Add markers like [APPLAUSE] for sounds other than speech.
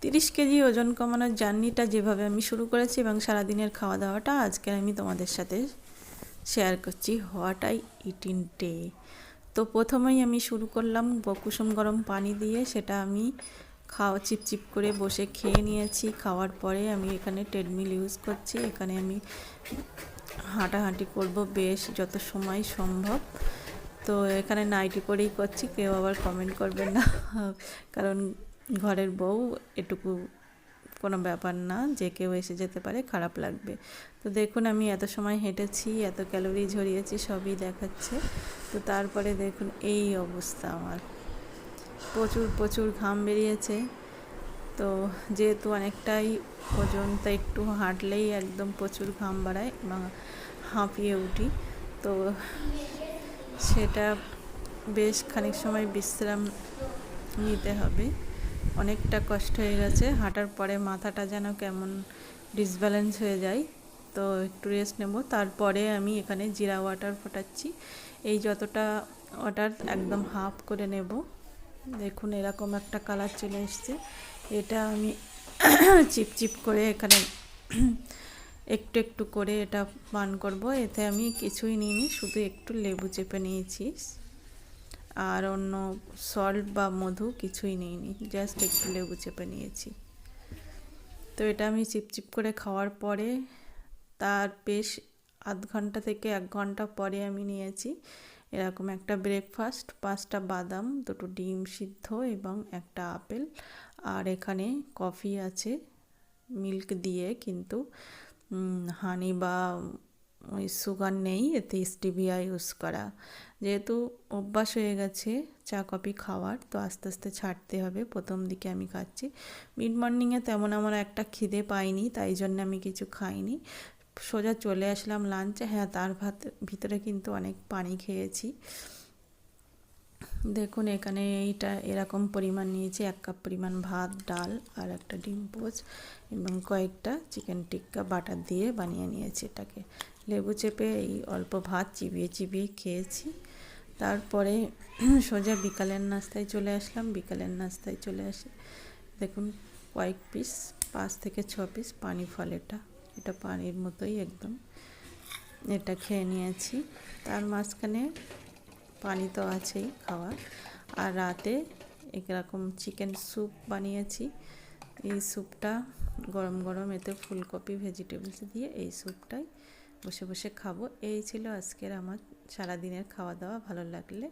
তিরিশ কেজি ওজন কমানোর জার্নিটা যেভাবে আমি শুরু করেছি এবং সারাদিনের খাওয়া দাওয়াটা আজকে আমি তোমাদের সাথে শেয়ার করছি what I eat in day তো প্রথমেই আমি শুরু করলাম ব- কুসুম গরম পানি দিয়ে, সেটা আমি খাওয়া চিপচিপ করে বসে খেয়ে নিয়েছি। খাওয়ার পরে আমি এখানে ট্রেডমিল ইউজ করছি, এখানে আমি হাঁটাহাঁটি করব বেশ যত সময় সম্ভব। তো এখানে নাইটি পরেই করছি, কেউ আবার কমেন্ট করবেন না, কারণ ঘরের বউ, এটুকু কোনো ব্যাপার না, যে কেউ এসে যেতে পারে, খারাপ লাগবে। তো দেখুন, আমি এত সময় হেঁটেছি, এত ক্যালোরি ঝরিয়েছি, সবই দেখাচ্ছে। তো তারপরে দেখুন, এই অবস্থা আমার। প্রচুর প্রচুর ঘাম বেরিয়েছে। তো যেহেতু অনেকটাই ওজন তা একটু হাঁটলেই একদম প্রচুর ঘাম বাড়ায় এবং হাঁপিয়ে উঠি। তো সেটা বেশ খানিক সময় বিশ্রাম নিতে হবে। অনেকটা কষ্ট হয়ে গেছে। হাঁটার পরে মাথাটা যেন কেমন ডিসব্যালেন্স হয়ে যায়। তো একটু রেস্ট নেব। তারপরে আমি এখানে জিরা ওয়াটার ফোটাচ্ছি। এই যতটা ওয়াটার একদম হাফ করে নেব। দেখুন এরকম একটা কালার চলে এসছে। এটা আমি [COUGHS] চিপচিপ করে এখানে [COUGHS] একটু একটু করে এটা পান করব। এতে আমি কিছুই নিইনি, শুধু একটু লেবু চেপে নিয়েছি। আর অন্য সল্ট বা মধু কিছুই নিইনি জাস্ট একটু লেবু চেপে নিয়েছি। তো এটা আমি চিপচিপ করে খাওয়ার পরে তার বেশ আধ ঘণ্টা থেকে এক ঘণ্টা পরে আমি নিয়েছি এরকম একটা ব্রেকফাস্ট পাঁচটা বাদাম, দুটো ডিম সিদ্ধ এবং একটা আপেল। আর এখানে কফি আছে মিল্ক দিয়ে কিন্তু হানি বা ওই সুগার নেই, এতে স্টিভিয়া ইউজ করা। যেহেতু অভ্যাস হয়ে গেছে চা, কফি খাওয়ার, তো আস্তে আস্তে ছাড়তে হবে। প্রথম দিকে আমি খাচ্ছি। মিড মর্নিংয়ে তেমন আমার একটা খিদে পাইনি, তাই জন্য আমি কিছু খাইনি। সোজা চলে আসলাম লাঞ্চে হ্যাঁ তার ভাত, ভিতরে কিন্তু অনেক পানি খেয়েছি। দেখুন, এখানে এইটা এরকম পরিমাণ নিয়েছি, এক কাপ পরিমাণ ভাত, ডাল আর একটা ডিম পোচ এবং কয়েকটা চিকেন টিক্কা বাটার দিয়ে বানিয়ে নিয়েছি এটাকে। লেবু চেপে এই অল্প ভাত চিবিয়ে চিবিয়ে খেয়েছি। তারপরে সোজা বিকালের নাস্তায় চলে আসলাম। বিকালের নাস্তায় চলে আসি, দেখুন, কয়েক পিস পাঁচ থেকে ছ পিস পানি ফল এটা। এটা পানির মতোই একদম। এটা খেয়ে নিয়েছি। তার মাঝখানে পানি তো আছেই খাওয়ার। আর রাতে এরকম চিকেন স্যুপ বানিয়েছি। এই স্যুপটা গরম গরম এতে ফুলকপি ভেজিটেবলস দিয়ে এই স্যুপটাই বসে বসে খাব। এই ছিল আজকের আমার সারাদিনের খাওয়া দাওয়া ভালো লাগলে।